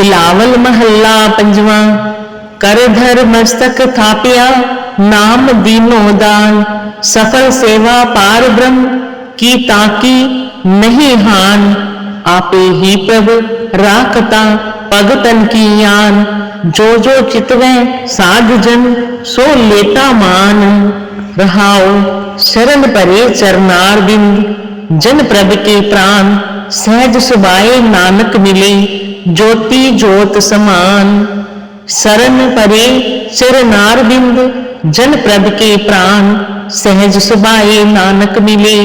लावल महला पंजवा कर धर मस्तक थापिया नाम दीनो दान सफल सेवा पार ब्रह्म की ताकी नहीं हान आपे ही प्रभु राखता पगतन की यान जो जो चितवे साध जन सो लेता मान रहाओ शरण परे चरनार बिंद जन प्रभ के प्राण सहज सुबाए नानक मिले ज्योति ज्योत समान सरन परे सिर नार बिंद, जन प्रद के प्राण, सहज सुबाई नानक मिले,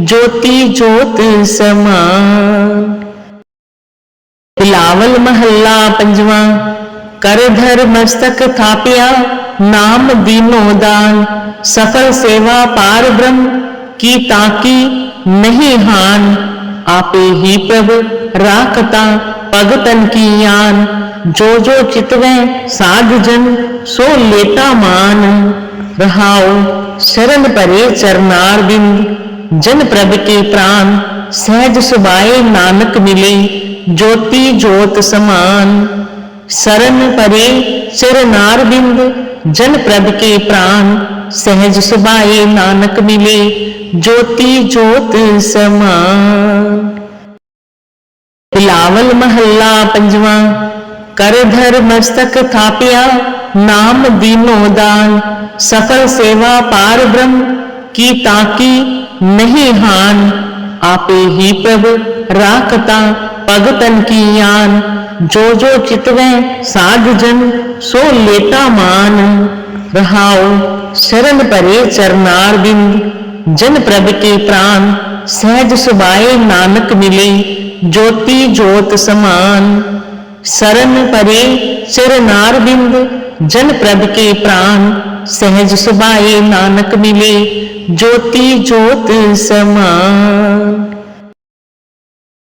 ज्योति ज्योत समान। बिलावल महल्ला पंजवा, कर धर मस्तक थापिया, नाम दीनो दान, सफल सेवा पार ब्रह्म की ताकी नहीं हान, आपे ही प्रभु राखता पग तन की यान। जो जो चितवे साध जन, सो लेता मान। रहाओ, शरण परे चरनार दिन जन प्रभ के प्राण, सहज सुबाए नानक मिले। ज्योति ज्योत समान। शरण परे चरनार बिंद जन प्रभ के प्राण, सहज सुबाए नानक मिले। ज्योति ज्योत समान। बिलावल महल्ला पंजवा कर धर मस्तक थापिया नाम दीनो दान सफल सेवा पार ब्रह्म की ताकी नहीं हान आपे ही प्रभु राखता पगतन की यान जो जो चितवे साध जन सो लेता मान रहाओ शरण परे चरनार बिंद जन प्रभ के प्राण सहज सुबाए नानक मिले ਜੋਤੀ ਜੋਤ ਸਮਾਨ, ਸਰਨ ਪਰੇ ਸਿਰ ਨਾਰ ਬਿੰਦ, ਜਨ ਪ੍ਰਭ ਕੇ ਪ੍ਰਾਨ, ਸਹਿਜ ਸੁਭਾਏ ਨਾਨਕ ਮਿਲੇ, ਜੋਤੀ ਜੋਤ ਸਮਾਨ।